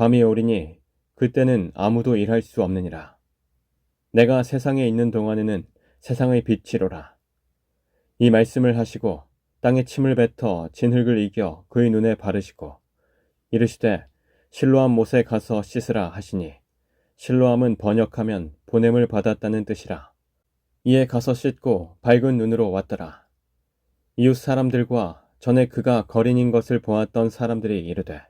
밤이 오리니 그때는 아무도 일할 수 없느니라. 내가 세상에 있는 동안에는 세상의 빛이로라. 이 말씀을 하시고 땅에 침을 뱉어 진흙을 이겨 그의 눈에 바르시고 이르시되 실로암 못에 가서 씻으라 하시니 실로암은 번역하면 보냄을 받았다는 뜻이라. 이에 가서 씻고 밝은 눈으로 왔더라. 이웃 사람들과 전에 그가 거린인 것을 보았던 사람들이 이르되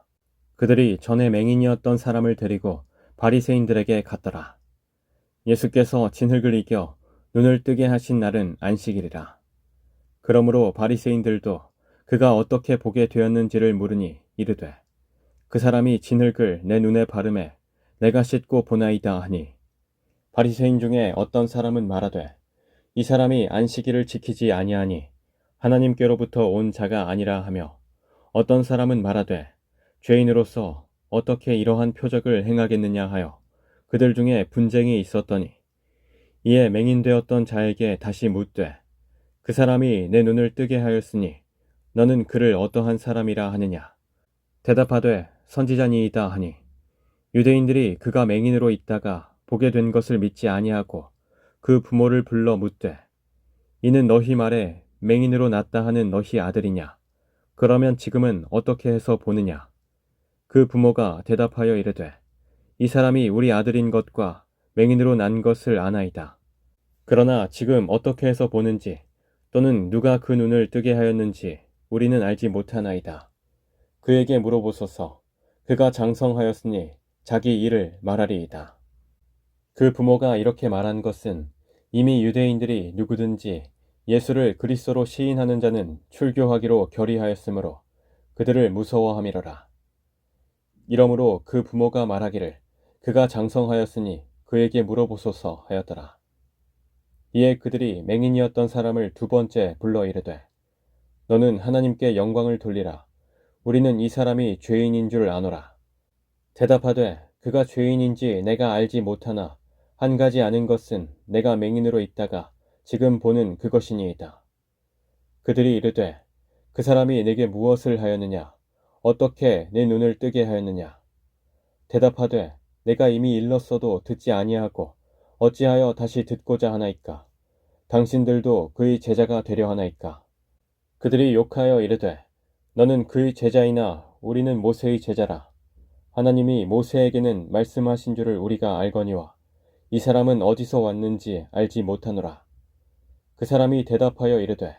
그들이 전에 맹인이었던 사람을 데리고 바리새인들에게 갔더라. 예수께서 진흙을 이겨 눈을 뜨게 하신 날은 안식일이라. 그러므로 바리새인들도 그가 어떻게 보게 되었는지를 물으니 이르되 그 사람이 진흙을 내 눈에 바르매 내가 씻고 보나이다 하니 바리새인 중에 어떤 사람은 말하되 이 사람이 안식일을 지키지 아니하니 하나님께로부터 온 자가 아니라 하며 어떤 사람은 말하되 죄인으로서 어떻게 이러한 표적을 행하겠느냐 하여 그들 중에 분쟁이 있었더니 이에 맹인되었던 자에게 다시 묻되 그 사람이 내 눈을 뜨게 하였으니 너는 그를 어떠한 사람이라 하느냐? 대답하되 선지자니이다 하니 유대인들이 그가 맹인으로 있다가 보게 된 것을 믿지 아니하고 그 부모를 불러 묻되 이는 너희 말에 맹인으로 났다 하는 너희 아들이냐? 그러면 지금은 어떻게 해서 보느냐 그 부모가 대답하여 이르되 이 사람이 우리 아들인 것과 맹인으로 난 것을 아나이다. 그러나 지금 어떻게 해서 보는지 또는 누가 그 눈을 뜨게 하였는지 우리는 알지 못하나이다. 그에게 물어보소서 그가 장성하였으니 자기 일을 말하리이다. 그 부모가 이렇게 말한 것은 이미 유대인들이 누구든지 예수를 그리스도로 시인하는 자는 출교하기로 결의하였으므로 그들을 무서워함이로라. 이러므로 그 부모가 말하기를 그가 장성하였으니 그에게 물어보소서 하였더라. 이에 그들이 맹인이었던 사람을 두 번째 불러 이르되 너는 하나님께 영광을 돌리라. 우리는 이 사람이 죄인인 줄 아노라. 대답하되 그가 죄인인지 내가 알지 못하나 한 가지 아는 것은 내가 맹인으로 있다가 지금 보는 그것이니이다. 그들이 이르되 그 사람이 내게 무엇을 하였느냐 어떻게 내 눈을 뜨게 하였느냐? 대답하되 내가 이미 일렀어도 듣지 아니하고 어찌하여 다시 듣고자 하나이까? 당신들도 그의 제자가 되려 하나이까? 그들이 욕하여 이르되 너는 그의 제자이나 우리는 모세의 제자라. 하나님이 모세에게는 말씀하신 줄을 우리가 알거니와 이 사람은 어디서 왔는지 알지 못하노라. 그 사람이 대답하여 이르되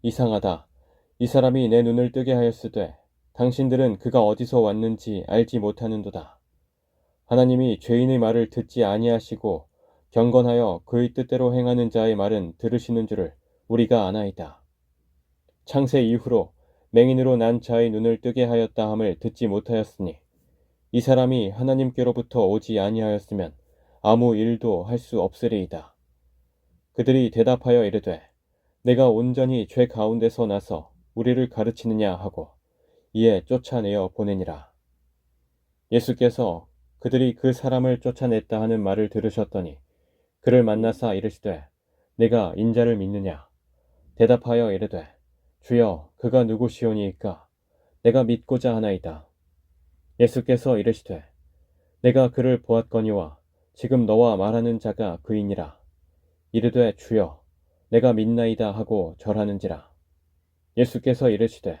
이상하다. 이 사람이 내 눈을 뜨게 하였으되 당신들은 그가 어디서 왔는지 알지 못하는도다. 하나님이 죄인의 말을 듣지 아니하시고 경건하여 그의 뜻대로 행하는 자의 말은 들으시는 줄을 우리가 아나이다. 창세 이후로 맹인으로 난 자의 눈을 뜨게 하였다 함을 듣지 못하였으니 이 사람이 하나님께로부터 오지 아니하였으면 아무 일도 할 수 없으리이다. 그들이 대답하여 이르되 내가 온전히 죄 가운데서 나서 우리를 가르치느냐 하고 이에 쫓아내어 보내니라. 예수께서 그들이 그 사람을 쫓아냈다 하는 말을 들으셨더니 그를 만나사 이르시되 내가 인자를 믿느냐 대답하여 이르되 주여 그가 누구시오니이까 내가 믿고자 하나이다. 예수께서 이르시되 내가 그를 보았거니와 지금 너와 말하는 자가 그이니라. 이르되 주여 내가 믿나이다 하고 절하는지라. 예수께서 이르시되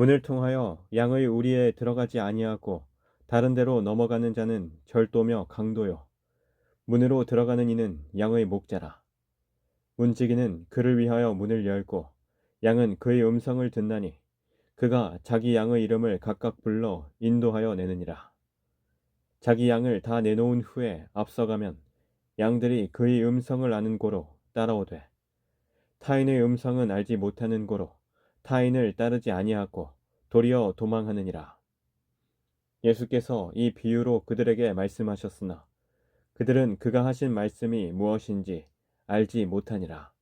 문을 통하여 양의 우리에 들어가지 아니하고 다른 데로 넘어가는 자는 절도며 강도요. 문으로 들어가는 이는 양의 목자라. 문지기는 그를 위하여 문을 열고 양은 그의 음성을 듣나니 그가 자기 양의 이름을 각각 불러 인도하여 내느니라. 자기 양을 다 내놓은 후에 앞서가면 양들이 그의 음성을 아는 고로 따라오되 타인의 음성은 알지 못하는 고로 타인을 따르지 아니하고 도리어 도망하느니라. 예수께서 이 비유로 그들에게 말씀하셨으나 그들은 그가 하신 말씀이 무엇인지 알지 못하니라.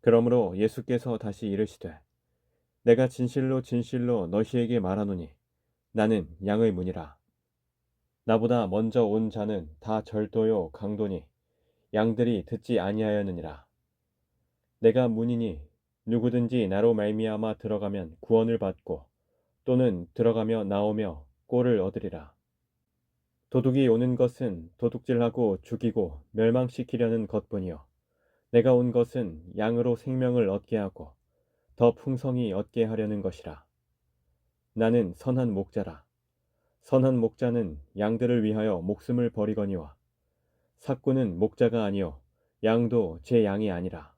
그러므로 예수께서 다시 이르시되 내가 진실로 진실로 너희에게 말하노니 나는 양의 문이라. 나보다 먼저 온 자는 다 절도요 강도니 양들이 듣지 아니하였느니라. 내가 문이니 누구든지 나로 말미암아 들어가면 구원을 받고 또는 들어가며 나오며 꼴을 얻으리라. 도둑이 오는 것은 도둑질하고 죽이고 멸망시키려는 것뿐이요. 내가 온 것은 양으로 생명을 얻게 하고 더 풍성히 얻게 하려는 것이라. 나는 선한 목자라. 선한 목자는 양들을 위하여 목숨을 버리거니와 사꾼은 목자가 아니요 양도 제 양이 아니라.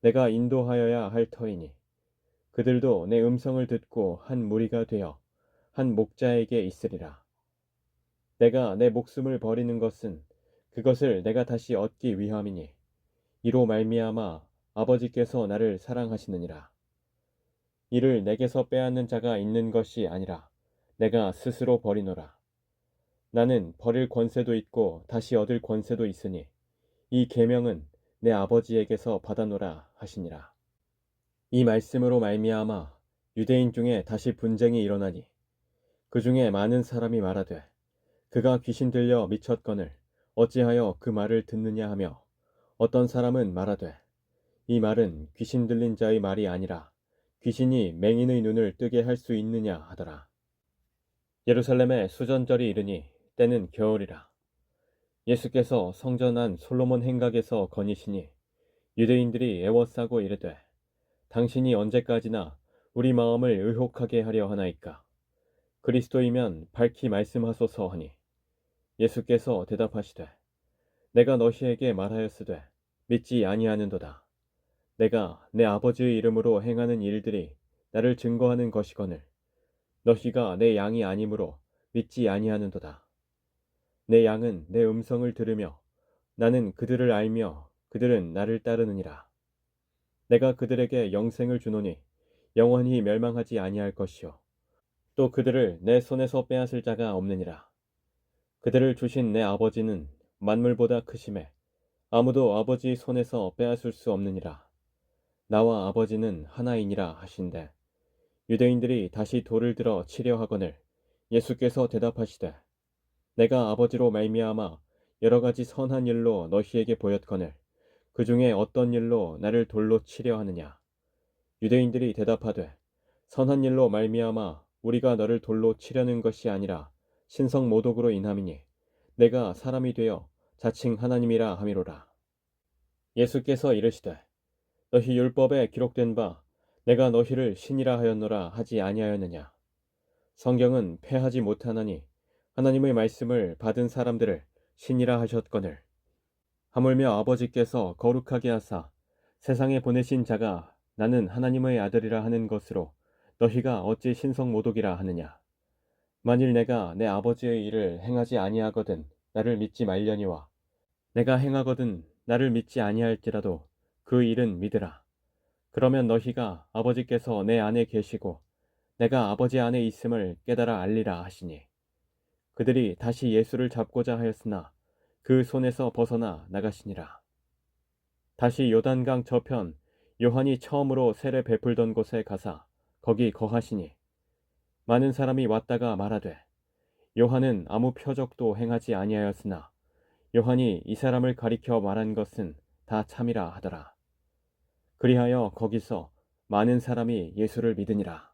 내가 인도하여야 할 터이니 그들도 내 음성을 듣고 한 무리가 되어 한 목자에게 있으리라. 내가 내 목숨을 버리는 것은 그것을 내가 다시 얻기 위함이니 이로 말미암아 아버지께서 나를 사랑하시느니라. 이를 내게서 빼앗는 자가 있는 것이 아니라 내가 스스로 버리노라. 나는 버릴 권세도 있고 다시 얻을 권세도 있으니 이 계명은 내 아버지에게서 받아노라 하시니라. 이 말씀으로 말미암아 유대인 중에 다시 분쟁이 일어나니 그 중에 많은 사람이 말하되 그가 귀신 들려 미쳤거늘 어찌하여 그 말을 듣느냐 하며 어떤 사람은 말하되 이 말은 귀신 들린 자의 말이 아니라 귀신이 맹인의 눈을 뜨게 할 수 있느냐 하더라. 예루살렘에 수전절이 이르니 때는 겨울이라. 예수께서 성전 안 솔로몬 행각에서 거니시니 유대인들이 애워싸고 이르되 당신이 언제까지나 우리 마음을 의혹하게 하려 하나이까? 그리스도이면 밝히 말씀하소서 하니. 예수께서 대답하시되 내가 너희에게 말하였으되 믿지 아니하는도다. 내가 내 아버지의 이름으로 행하는 일들이 나를 증거하는 것이거늘 너희가 내 양이 아니므로 믿지 아니하는도다 내 양은 내 음성을 들으며 나는 그들을 알며 그들은 나를 따르느니라. 내가 그들에게 영생을 주노니 영원히 멸망하지 아니할 것이요. 또 그들을 내 손에서 빼앗을 자가 없느니라. 그들을 주신 내 아버지는 만물보다 크심에 아무도 아버지 손에서 빼앗을 수 없느니라. 나와 아버지는 하나이니라 하신대. 유대인들이 다시 돌을 들어 치려 하거늘 예수께서 대답하시되 내가 아버지로 말미암아 여러 가지 선한 일로 너희에게 보였거늘 그 중에 어떤 일로 나를 돌로 치려 하느냐? 유대인들이 대답하되 선한 일로 말미암아 우리가 너를 돌로 치려는 것이 아니라 신성 모독으로 인함이니 내가 사람이 되어 자칭 하나님이라 함이로라. 예수께서 이르시되 너희 율법에 기록된 바 내가 너희를 신이라 하였노라 하지 아니하였느냐? 성경은 패하지 못하나니 하나님의 말씀을 받은 사람들을 신이라 하셨거늘. 하물며 아버지께서 거룩하게 하사 세상에 보내신 자가 나는 하나님의 아들이라 하는 것으로 너희가 어찌 신성 모독이라 하느냐? 만일 내가 내 아버지의 일을 행하지 아니하거든 나를 믿지 말려니와 내가 행하거든 나를 믿지 아니할지라도 그 일은 믿으라. 그러면 너희가 아버지께서 내 안에 계시고 내가 아버지 안에 있음을 깨달아 알리라 하시니 그들이 다시 예수를 잡고자 하였으나 그 손에서 벗어나 나가시니라. 다시 요단강 저편 요한이 처음으로 세례 베풀던 곳에 가사 거기 거하시니 많은 사람이 왔다가 말하되 요한은 아무 표적도 행하지 아니하였으나 요한이 이 사람을 가리켜 말한 것은 다 참이라 하더라. 그리하여 거기서 많은 사람이 예수를 믿으니라.